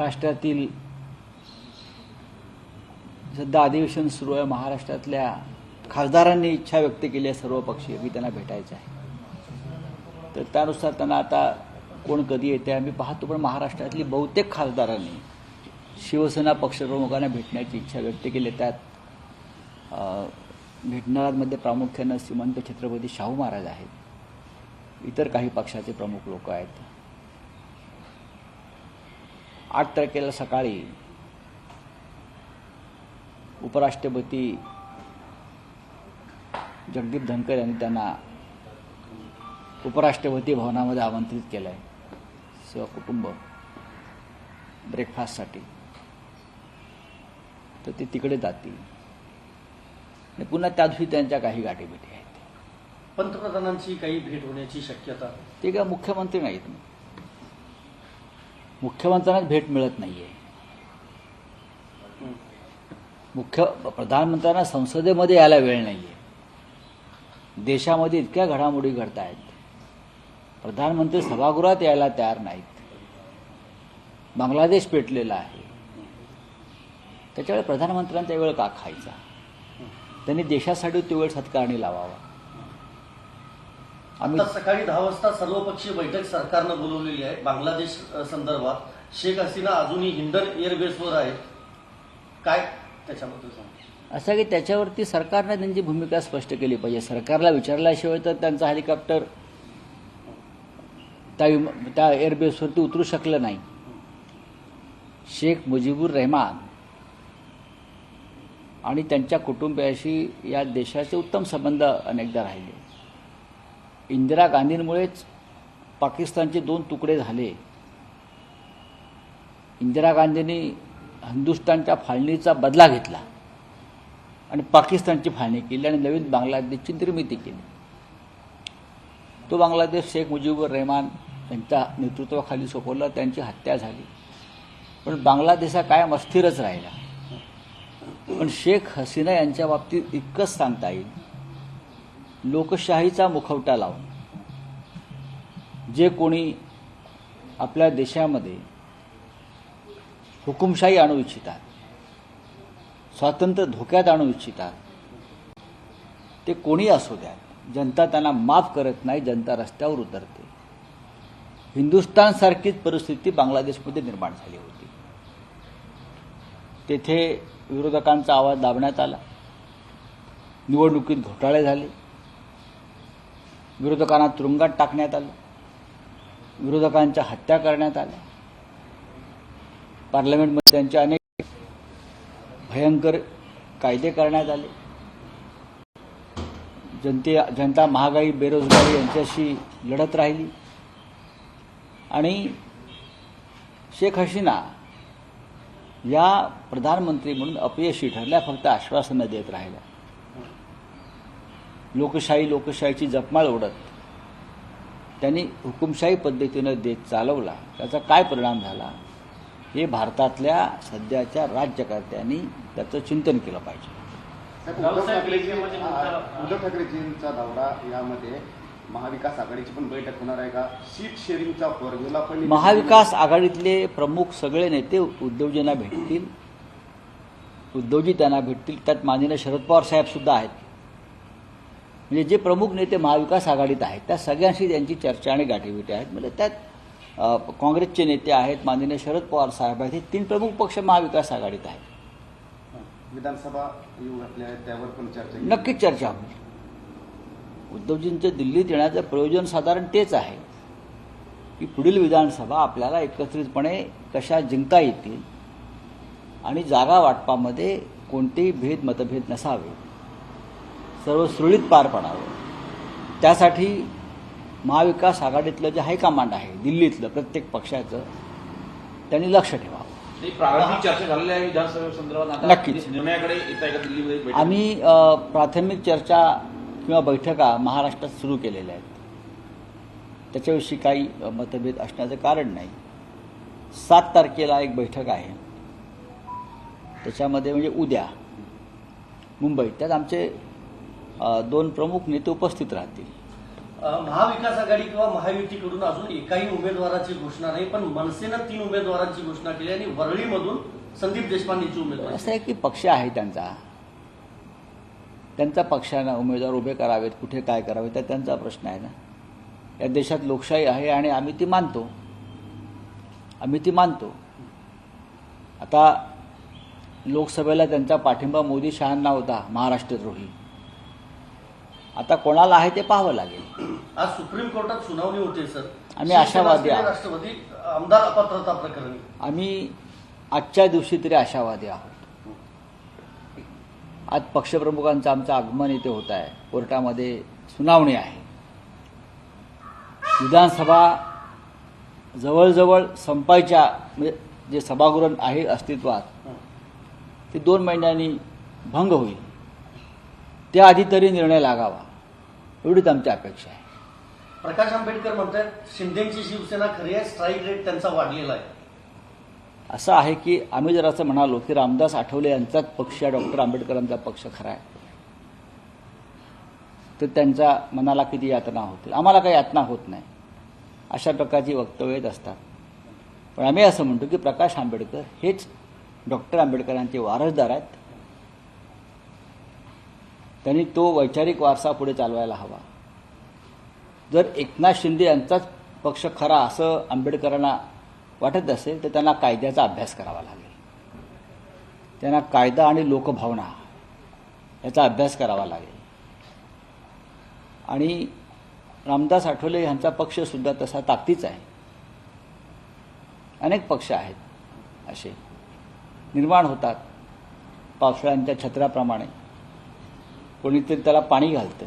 महाराष्ट्रातील सध्या अधिवेशन सुरू आहे. महाराष्ट्रातल्या खासदारांनी इच्छा व्यक्त केली आहे सर्व पक्षीय की त्यांना भेटायचं आहे. तर त्यानुसार त्यांना आता कोण कधी येते आम्ही पाहतो पण महाराष्ट्रातली बहुतेक खासदारांनी शिवसेना पक्षप्रमुखांना भेटण्याची इच्छा व्यक्त केली त्यात भेटणाऱ्यांमध्ये प्रामुख्यानं श्रीमंत छत्रपती शाहू महाराज आहेत. इतर काही पक्षाचे प्रमुख लोक आहेत. आठ तारखेला सकाळी उपराष्ट्रपती जगदीप धनकर यांनी त्यांना उपराष्ट्रपती भवनामध्ये आमंत्रित केलं आहे सहकुटुंब ब्रेकफास्टसाठी तर ते तिकडे जातील. आणि पुन्हा त्या दिवशी त्यांच्या काही गाठीभेटी आहेत. पंतप्रधानांची काही भेट होण्याची शक्यता? ते काय मुख्यमंत्री नाहीत. मुख्यमंत्र्यांनाच मुख्यमंत्र्यांना भेट मिळत नाहीये. मुख्य प्रधानमंत्र्यांना संसदेमध्ये यायला वेळ नाहीये. देशामध्ये इतक्या घडामोडी घडत आहेत प्रधानमंत्री सभागृहात यायला तयार नाहीत. बांगलादेश पेटलेला आहे. त्याच्यावेळी प्रधानमंत्र्यांचा वेळ का खायचा? त्यांनी देशासाठी तो वेळ सत्कारणी लावावा. आम्ही आता सकाळी दहा वाजता सर्वपक्षीय बैठक सरकारनं बोलवलेली आहे. बांगलादेश अ, संदर्भात. शेख हसीना अजूनही हिंडन एअरबेसवर आहेत. काय त्याच्याबद्दल सांगा? असं की त्याच्यावरती सरकारने त्यांची भूमिका स्पष्ट केली पाहिजे. सरकारला विचारल्याशिवाय तर त्यांचा हेलिकॉप्टर त्या विम- त्या एअरबेसवरती उतरू शकलं नाही. शेख मुजीबुर रहमान आणि त्यांच्या कुटुंबियाशी या देशाचे उत्तम संबंध अनेकदा राहिले. इंदिरा गांधींमुळेच पाकिस्तानचे दोन तुकडे झाले. इंदिरा गांधींनी हिंदुस्थानच्या फाळणीचा बदला घेतला आणि पाकिस्तानची फाळणी केली आणि नवीन बांगलादेशची निर्मिती केली. तो बांगलादेश शेख मुजीबुर रहमान यांच्या नेतृत्वाखाली सोपवला त्यांची हत्या झाली. पण बांगलादेश हा कायम अस्थिरच राहिला. पण शेख हसीना यांच्या बाबतीत इतकंच सांगता येईल लोकशाहीचा मुखवटा लावून जे कोणी आपल्या देशामध्ये हुकुमशाही आणू इच्छितात स्वातंत्र्य धोक्यात आणू इच्छितात ते कोणी असू द्यात. जनता त्यांना माफ करत नाही जनता रस्त्यावर उतरते. हिंदुस्थानसारखीच परिस्थिती बांगलादेशमध्ये निर्माण झाली होती. तेथे विरोधकांचा आवाज दाबण्यात आला. निवडणुकीत घोटाळे झाले. विरोधकांना तुरुंगात टाकण्यात आलं. विरोधकांच्या हत्या करण्यात आल्या. पार्लमेंटमध्ये त्यांचे अनेक भयंकर कायदे करण्यात आले. जनते जनता महागाई बेरोजगारी यांच्याशी लढत राहिली. आणि शेख हसीना या प्रधानमंत्री म्हणून अपयशी ठरल्या फक्त आश्वासनं देत राहिल्या. लोकशाही लोकशाहीची जपमाळ ओढत त्यांनी हुकुमशाही पद्धतीनं देश चालवला. त्याचा काय परिणाम झाला? हे भारतातल्या सध्याच्या राज्यकर्त्यांनी त्याचं चिंतन केलं पाहिजे. हा, उद्धव ठाकरेजींचा दौरा यामध्ये महाविकास आघाडीची पण बैठक होणार आहे का? सीट शेअरिंगचा फॉर्म्युला पण महाविकास आघाडीतले प्रमुख सगळे नेते उद्धवजींना भेटतील. उद्धवजी त्यांना भेटतील. त्यात माननीय शरद पवार साहेब सुद्धा आहेत. म्हणजे जे प्रमुख नेते महाविकास आघाडीत आहेत त्या सगळ्यांशी त्यांची चर्चा आणि गाठीभेटी आहेत. म्हणजे त्यात काँग्रेसचे नेते आहेत माननीय शरद पवार साहेब आहेत हे तीन प्रमुख पक्ष महाविकास आघाडीत आहेत. विधानसभा त्यावर पण चर्चा. नक्कीच चर्चा होईल. उद्धवजींचं दिल्लीत येण्याचं प्रयोजन साधारण तेच आहे की पुढील विधानसभा आपल्याला एकत्रितपणे कशा जिंकता येतील आणि जागा वाटपामध्ये कोणतेही भेद मतभेद नसावे सर्व सुरळीत पार पडावं. त्यासाठी महाविकास आघाडीतलं जे हायकमांड आहे दिल्लीतलं प्रत्येक पक्षाचं त्यांनी लक्ष ठेवावं. नक्कीच. आम्ही प्राथमिक चर्चा किंवा बैठका महाराष्ट्रात सुरू केलेल्या आहेत. त्याच्याविषयी काही मतभेद असण्याचं कारण नाही. सात तारखेला एक बैठक आहे. त्याच्यामध्ये म्हणजे उद्या मुंबईत. त्यात आमचे दोन प्रमुख नेते उपस्थित राहतील. महाविकास आघाडी किंवा महायुतीकडून अजून एकाही उमेदवाराची घोषणा नाही पण मनसेनं तीन उमेदवारांची घोषणा केली आणि वरळीमधून संदीप देशपांडेची उमेदवारी असं आहे की पक्ष आहे त्यांचा. त्यांचा पक्षानं उमेदवार उभे करावेत कुठे काय करावे तर त्यांचा प्रश्न आहे ना. या देशात लोकशाही आहे आणि आम्ही ती मानतो. आम्ही ती मानतो. आता लोकसभेला त्यांचा पाठिंबा मोदी शहांना होता महाराष्ट्रद्रोही. आता कोणाला आहे ते पाहावं लागेल. आज सुप्रीम कोर्टात सुनावणी होते सर. आम्ही आशावादी आहोत. राष्ट्रवादी आमदार अपात्रता प्रकरणी. आम्ही आजच्या दिवशी तरी आशावादी आहोत. आज पक्षप्रमुखांचं आमचं आगमन इथे होत आहे. कोर्टामध्ये सुनावणी आहे. विधानसभा जवळजवळ संपायच्या म्हणजे जे सभागृह आहे अस्तित्वात ते दोन महिन्यांनी भंग होईल. त्याआधी तरी निर्णय लागावा. एवढीच आमची अपेक्षा आहे. प्रकाश आंबेडकर म्हणतात शिंदेची शिवसेना खरी आहे स्ट्राईक रेट त्यांचा वाढलेला आहे. असं आहे की आम्ही जर असं म्हणालो की रामदास आठवले यांचाच पक्ष डॉक्टर आंबेडकरांचा पक्ष खरा आहे तर त्यांच्या मनाला किती यातना होतील? आम्हाला काही यातना होत नाही. अशा प्रकारची वक्तव्य येत असतात. पण आम्ही असं म्हणतो की प्रकाश आंबेडकर हेच डॉक्टर आंबेडकरांचे वारसदार आहेत. त्यांनी तो वैचारिक वारसा पुढे चालवायला हवा. जर एकनाथ शिंदे यांचाच पक्ष खरा असं आंबेडकरांना वाटत असेल तर त्यांना कायद्याचा अभ्यास करावा लागेल. त्यांना कायदा आणि लोकभावना याचा अभ्यास करावा लागेल. आणि रामदास आठवले यांचा पक्षसुद्धा तसा ताकदीचा आहे. अनेक पक्ष आहेत असे. निर्माण होतात पावसाळ्यांच्या छत्राप्रमाणे. कोणीतरी त्याला पाणी घालतं.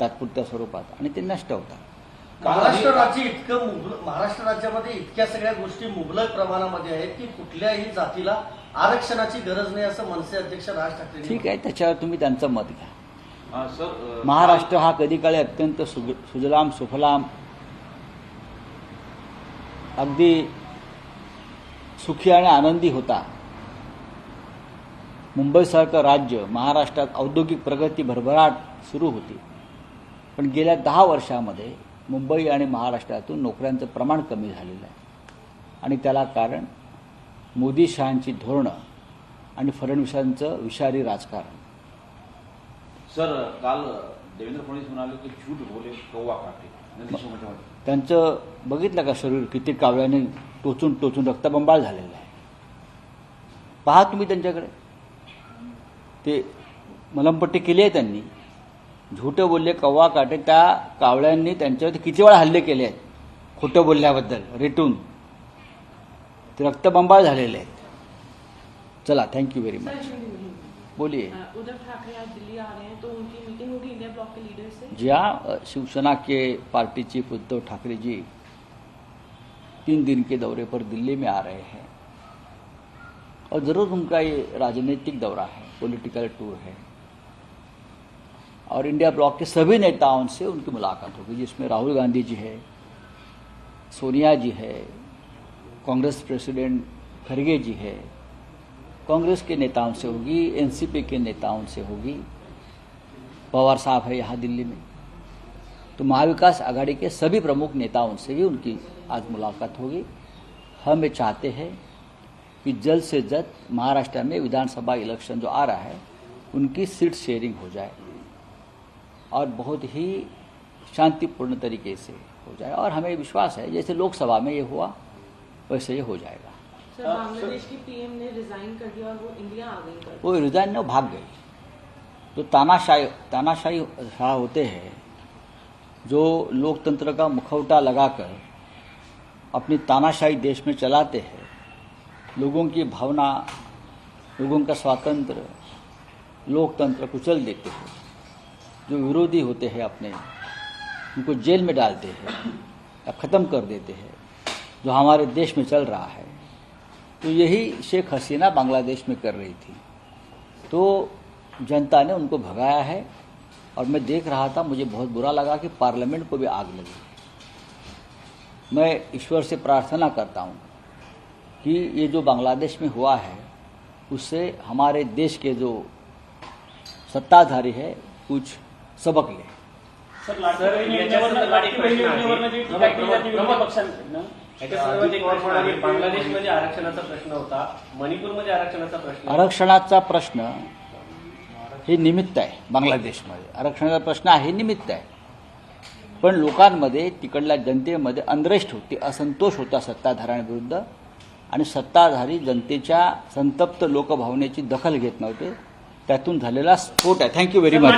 तात्पुरत्या स्वरूपात. आणि ते नष्ट होतात. महाराष्ट्र राज्य इतकं मुबल- महाराष्ट्र राज्यामध्ये इतक्या सगळ्या गोष्टी मुबलक प्रमाणामध्ये आहेत की कुठल्याही जातीला आरक्षणाची गरज नाही असं मनसे अध्यक्ष राज ठाकरे ठीक आहे त्याच्यावर तुम्ही त्यांचं मत घ्या. महाराष्ट्र हा कधी काळी अत्यंत सुग सुजलाम सुफलाम अगदी सुखी आणि आनंदी होता. मुंबईसारखं राज्य महाराष्ट्रात औद्योगिक प्रगती भरभराट सुरू होती. पण गेल्या दहा वर्षामध्ये मुंबई आणि महाराष्ट्रातून नोकऱ्यांचं प्रमाण कमी झालेलं आहे. आणि त्याला कारण मोदी शहांची धोरणं आणि फडणवीसांचं विषारी राजकारण. सर काल देवेंद्र फडणवीस म्हणाले की झूट बोले कौवा काटे. त्यांचं बघितलं का शरीर? किती कावळ्याने टोचून टोचून रक्तबंबाळ झालेलं आहे. पहा तुम्ही त्यांच्याकडे. ते मलमपट्टी केली आहे त्यांनी. झुटं बोलले कव्वा काटे त्या कावळ्यांनी त्यांच्यावरती किती वेळा हल्ले केले आहेत खोटं बोलल्याबद्दल रेटून. ते रक्तबंबाळ झालेले आहेत. चला थँक्यू व्हेरी मच। बोलिए अ, उद्धव ठाकरे आज दिल्ली आ रहे तो उनकी मीटिंग होगी इंडिया ब्लॉक के लीडर से? जी हाँ अ, शिवसेना के पार्टी चीफ उद्धव ठाकरे जी तीन दिन के दौरे पर दिल्ली में आ रहे हैं. और ज़रूर उनका ये राजनीतिक दौरा है। पॉलिटिकल टूर है। और इंडिया ब्लॉक के सभी नेताओं से उनकी मुलाकात होगी, जिसमें राहुल गांधी जी है, सोनिया जी है, कांग्रेस प्रेसिडेंट खरगे जी है, कांग्रेस के नेताओं से होगी एनसीपी के नेताओं से होगी, पवार साहब है यहाँ दिल्ली में। तो महाविकास आघाड़ी के सभी प्रमुख नेताओं से भी उनकी आज मुलाकात होगी। हम ये चाहते हैं कि जल्द से जल्द महाराष्ट्र में विधानसभा इलेक्शन जो आ रहा है उनकी सीट शेयरिंग हो जाए और बहुत ही शांतिपूर्ण तरीके से हो जाए। और हमें विश्वास है जैसे लोकसभा में ये हुआ वैसे ये हो जाएगा। सर बांग्लादेश की पीएम ने रिजाइन कर दिया और वो इंडिया आ गई वो रिजाइन ने भाग गई। जो तानाशाही तानाशाही शाह होते हैं जो लोकतंत्र का मुखौटा लगाकर अपनी तानाशाही देश में चलाते हैं लोगों की भावना, लोगों का स्वातंत्र, लोकतंत्र कुचल देते हैं। जो विरोधी होते हैं अपने, उनको जेल में डालते हैं या ख़त्म कर देते हैं, जो हमारे देश में चल रहा है। तो यही शेख हसीना बांग्लादेश में कर रही थी। तो जनता ने उनको भगाया है और मैं देख रहा था, मुझे बहुत बुरा लगा कि पार्लियामेंट को भी आग लगी। मैं ईश्वर से प्रार्थना करता हूँ कि ये जो बांग्लादेश में हुआ है उससे हमारे देश के जो सत्ताधारी है कुछ सबक ले। सर बांगलादेशमध्ये प्रश्न होता. मणिपूरमध्ये प्रश्न. आरक्षणाचा प्रश्न हे निमित्त आहे बांगलादेशमध्ये. आरक्षणाचा प्रश्न आहे निमित्त आहे. पण लोकांमध्ये तिकडल्या जनतेमध्ये अनरेस्ट होती असंतोष होता सत्ताधाऱ्यांविरुद्ध. आणि सत्ताधारी जनतेच्या संतप्त लोकभावनेची दखल घेत नव्हते. त्यातून झालेला स्फोट आहे. Thank you very much